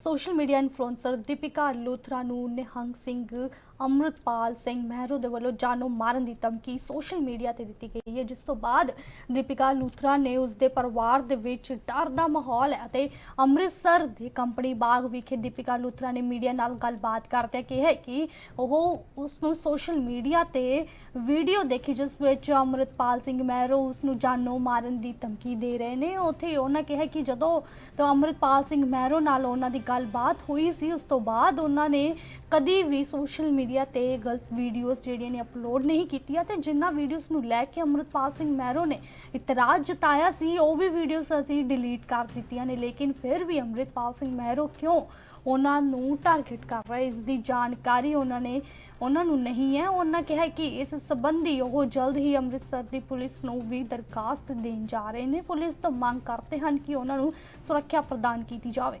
Social media influencer Deepika Luthra ਨੂੰ ਨਿਹੰਗ ਸਿੰਘ ਅੰਮ੍ਰਿਤਪਾਲ ਸਿੰਘ ਮਹਿਰੋ ਦੇ ਵੱਲੋਂ ਜਾਨੋਂ ਮਾਰਨ ਦੀ ਧਮਕੀ ਸੋਸ਼ਲ ਮੀਡੀਆ ਤੇ ਦਿੱਤੀ ਗਈ ਹੈ, ਜਿਸ ਤੋਂ ਬਾਅਦ ਦੀਪਿਕਾ ਲੂਥਰਾ ਨੇ ਉਸ ਦੇ ਪਰਿਵਾਰ ਦੇ ਵਿੱਚ ਡਰ ਦਾ ਮਾਹੌਲ ਹੈ ਅਤੇ ਅੰਮ੍ਰਿਤਸਰ ਦੇ ਕੰਪਨੀ ਬਾਗ ਵਿਖੇ ਦੀਪਿਕਾ ਲੂਥਰਾ ਨੇ ਮੀਡੀਆ ਨਾਲ ਗੱਲਬਾਤ ਕਰਦਿਆਂ ਕਿਹਾ ਕਿ ਉਹ ਉਸ ਨੂੰ ਸੋਸ਼ਲ ਮੀਡੀਆ ਤੇ ਵੀਡੀਓ ਦੇਖੀ, ਜਿਸ ਵਿੱਚ ਅੰਮ੍ਰਿਤਪਾਲ ਸਿੰਘ ਮਹਿਰੋ ਉਸ ਨੂੰ ਜਾਨੋਂ ਮਾਰਨ ਦੀ ਧਮਕੀ ਦੇ ਰਹੇ ਨੇ। ਉੱਥੇ ਉਹਨਾਂ ਕਿਹਾ ਕਿ ਜਦੋਂ ਤੋਂ ਅੰਮ੍ਰਿਤਪਾਲ ਸਿੰਘ ਮਹਿਰੋ ਨਾਲ ਉਹਨਾਂ ਦੀ ਗੱਲਬਾਤ ਹੋਈ ਸੀ, ਉਸ ਤੋਂ ਬਾਅਦ ਉਹਨਾਂ ਨੇ ਕਦੀ ਵੀ ਸੋਸ਼ਲ ਮੀਡੀਆ ਤੇ ਗਲਤ ਵੀਡੀਓਜ਼ ਜਿਹੜੀਆਂ ਨੇ ਅਪਲੋਡ ਨਹੀਂ ਕੀਤੀਆਂ ਤੇ ਜਿਨ੍ਹਾਂ ਵੀਡੀਓਜ਼ ਨੂੰ ਲੈ ਕੇ ਅੰਮ੍ਰਿਤਪਾਲ ਸਿੰਘ ਮਹਿਰੋ ਨੇ ਇਤਰਾਜ਼ ਜਤਾਇਆ ਸੀ, ਉਹ ਵੀ ਵੀਡੀਓਜ਼ ਅਸੀਂ ਡਿਲੀਟ ਕਰ ਦਿੱਤੀਆਂ ਨੇ, ਲੇਕਿਨ ਫਿਰ ਵੀ ਅੰਮ੍ਰਿਤਪਾਲ ਸਿੰਘ ਮਹਿਰੋ ਕਿਉਂ ਉਹਨਾਂ ਨੂੰ ਟਾਰਗੇਟ ਕਰ ਰਹੇ? ਇਸ ਦੀ ਜਾਣਕਾਰੀ ਉਹਨਾਂ ਨੇ, ਉਹਨਾਂ ਨੂੰ ਨਹੀਂ ਹੈ। ਉਹਨਾਂ ਕਿਹਾ ਕਿ ਇਸ ਸੰਬੰਧੀ ਉਹ ਜਲਦ ਹੀ ਅੰਮ੍ਰਿਤਸਰ ਦੀ ਪੁਲਿਸ ਨੂੰ ਵੀ ਦਰਖਾਸਤ ਦੇਣ ਜਾ ਰਹੇ ਨੇ। ਪੁਲਿਸ ਤੋਂ ਮੰਗ ਕਰਦੇ ਹਨ ਕਿ ਉਹਨਾਂ ਨੂੰ ਸੁਰੱਖਿਆ ਪ੍ਰਦਾਨ ਕੀਤੀ ਜਾਵੇ।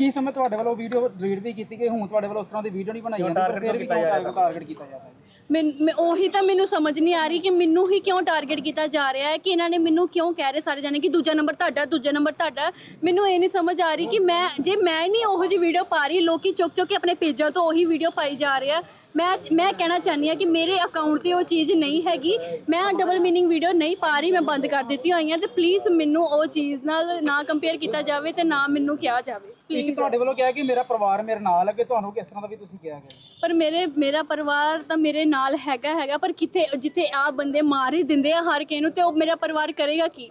ਕੀ ਸਮੇਂ ਤੁਹਾਡੇ ਵੱਲੋਂ ਵੀਡੀਓ ਡਿਲੀਟ ਵੀ ਕੀਤੀ ਗਈ ਹੁਣ ਤੁਹਾਡੇ ਵੱਲੋਂ ਉਸ ਤਰ੍ਹਾਂ ਦੀ ਵੀਡੀਓ ਨਹੀਂ ਬਣਾਈ ਜਾਂਦੀ ਪਰ ਫਿਰ ਵੀ ਕਿਉਂ ਟਾਰਗੇਟ ਕੀਤਾ ਜਾਂਦਾ ਹੈ ਮੈਂ ਮੈਂ- ਉਹੀ ਤਾਂ ਮੈਨੂੰ ਸਮਝ ਨਹੀਂ ਆ ਰਹੀ ਕਿ ਮੈਨੂੰ ਹੀ ਕਿਉਂ ਟਾਰਗੇਟ ਕੀਤਾ ਜਾ ਰਿਹਾ ਹੈ ਕਿ ਇਹਨਾਂ ਨੇ ਮੈਨੂੰ ਕਿਉਂ ਕਹਿ ਰਹੇ ਸਾਰੇ ਜਾਣੇ ਕਿ ਦੂਜਾ ਨੰਬਰ ਤੁਹਾਡਾ ਦੂਜਾ ਨੰਬਰ ਤੁਹਾਡਾ। ਮੈਨੂੰ ਇਹ ਨਹੀਂ ਸਮਝ ਆ ਰਹੀ ਕਿ ਮੈਂ ਜੇ ਮੈਂ ਨਹੀਂ ਉਹੋ ਜਿਹੀ ਵੀਡੀਓ ਪਾ ਰਹੀ ਲੋਕੀ ਚੁੱਕ ਚੁੱਕ ਕੇ ਆਪਣੇ ਪੇਜਾਂ ਤੋਂ ਉਹੀ ਵੀਡੀਓ ਪਾਈ ਜਾ ਰਹੇ ਆ। ਮੈਂ ਮੈਂ ਕਹਿਣਾ ਚਾਹੁੰਦੀ ਆ ਕਿ ਮੇਰੇ ਅਕਾਊਂਟ ਤੇ ਉਹ ਚੀਜ਼ ਨਹੀਂ ਹੈਗੀ। ਮੈਂ ਡਬਲ ਮੀਨਿੰਗ ਵੀਡੀਓ ਨਹੀਂ ਪਾ ਰਹੀ ਮੈਂ ਬੰਦ ਕਰ ਦਿੱਤੀ ਹੋਈਆਂ ਤੇ ਪਲੀਜ਼ ਮੈਨੂੰ ਉਹ ਚੀਜ਼ ਨਾਲ ਨਾ ਕੰਪੇਅਰ ਕੀਤਾ ਜਾਵੇ ਤੇ ਨਾ ਮੈਨੂੰ ਕਿਹਾ ਜਾਵੇ। ਪਲੀਜ਼ ਤੁਹਾਡੇ ਵੱਲੋਂ ਕਿਹਾ ਕਿ ਮੇਰਾ ਪਰਿਵਾਰ ਮੇਰੇ ਨਾਲ ਹੈ ਕਿ ਤੁਹਾਨੂੰ ਕਿਸ ਤਰ੍ਹਾਂ ਦਾ ਵੀ ਤੁਸੀਂ ਕਿਹਾ ਗਿਆ? ਪਰ ਮੇਰੇ ਮੇਰਾ ਪਰਿਵਾਰ ਤਾਂ ਮੇਰੇ ਨਾਲ ਹੈਗਾ ਹੈਗਾ ਪਰ ਕਿਤੇ ਜਿੱਥੇ ਆ ਬੰਦੇ ਮਾਰ ਹੀ ਦਿੰਦੇ ਆ ਹਰ ਕਿਸੇ ਨੂੰ ਤੇ ਉਹ ਮੇਰਾ ਪਰਿਵਾਰ ਕਰੇਗਾ ਕੀ?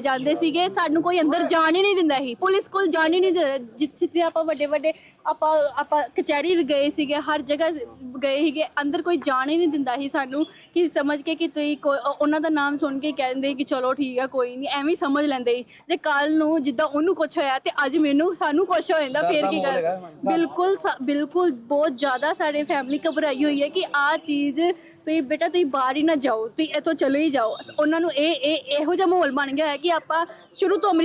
ਜਾਂਦੇ ਸੀਗੇ ਸਾਨੂੰ ਕੋਈ ਅੰਦਰ ਜਾਣ ਹੀ ਨਹੀਂ ਦਿੰਦਾ ਸੀ। ਪੁਲਿਸ ਕੋਲ ਜਾਣ ਹੀ ਨਹੀਂ ਦਿੰਦਾ। ਜਿੱਥੇ ਆਪਾਂ ਵੱਡੇ ਵੱਡੇ ਆਪਾਂ ਆਪਾਂ ਕਚਹਿਰੀ ਵੀ ਗਏ ਸੀਗੇ ਹਰ ਜਗ੍ਹਾ ਗਏ ਸੀਗੇ ਅੰਦਰ ਕੋਈ ਜਾਣ ਹੀ ਨਹੀਂ ਦਿੰਦਾ ਸੀ ਸਾਨੂੰ ਕਿ ਸਮਝ ਕੇ ਕਿ ਤੁਸੀਂ ਕੋਈ- ਉਹ- ਉਹਨਾਂ ਦਾ ਨਾਮ ਸੁਣ ਕੇ ਕਹਿੰਦੇ ਕਿ ਚਲੋ ਠੀਕ ਆ ਕੋਈ ਨਹੀਂ ਐਵੇਂ ਹੀ ਸਮਝ ਲੈਂਦੇ ਸੀ। ਜੇ ਕੱਲ ਨੂੰ ਜਿੱਦਾਂ ਉਹਨੂੰ ਕੁਝ ਹੋਇਆ ਤੇ ਅੱਜ ਮੈਨੂੰ ਸਾਨੂੰ ਕੁਝ ਹੋ ਜਾਂਦਾ ਫੇਰ ਕੀ ਕਰ? ਬਿਲਕੁਲ ਸਾ- ਬਿਲਕੁਲ ਬਹੁਤ ਜ਼ਿਆਦਾ ਸਾਡੇ ਫੈਮਿਲੀ ਘਬਰਾਈ ਹੋਈ ਹੈ ਕਿ ਆ ਚੀਜ਼ ਤੁਸੀਂ ਬੇਟਾ ਤੁਸੀਂ ਬਾਹਰ ਹੀ ਨਾ ਜਾਓ ਤੁਸੀਂ ਇੱਥੋਂ ਚਲੇ ਹੀ ਜਾਓ। ਉਹਨਾਂ ਨੂੰ ਇਹ ਇਹ ਇਹੋ ਜਿਹਾ ਮਾਹੌਲ ਬਣ ਗਿਆ ਹੈ ਕਿ ਆਪਾਂ ਸ਼ੁਰੂ ਤੋਂ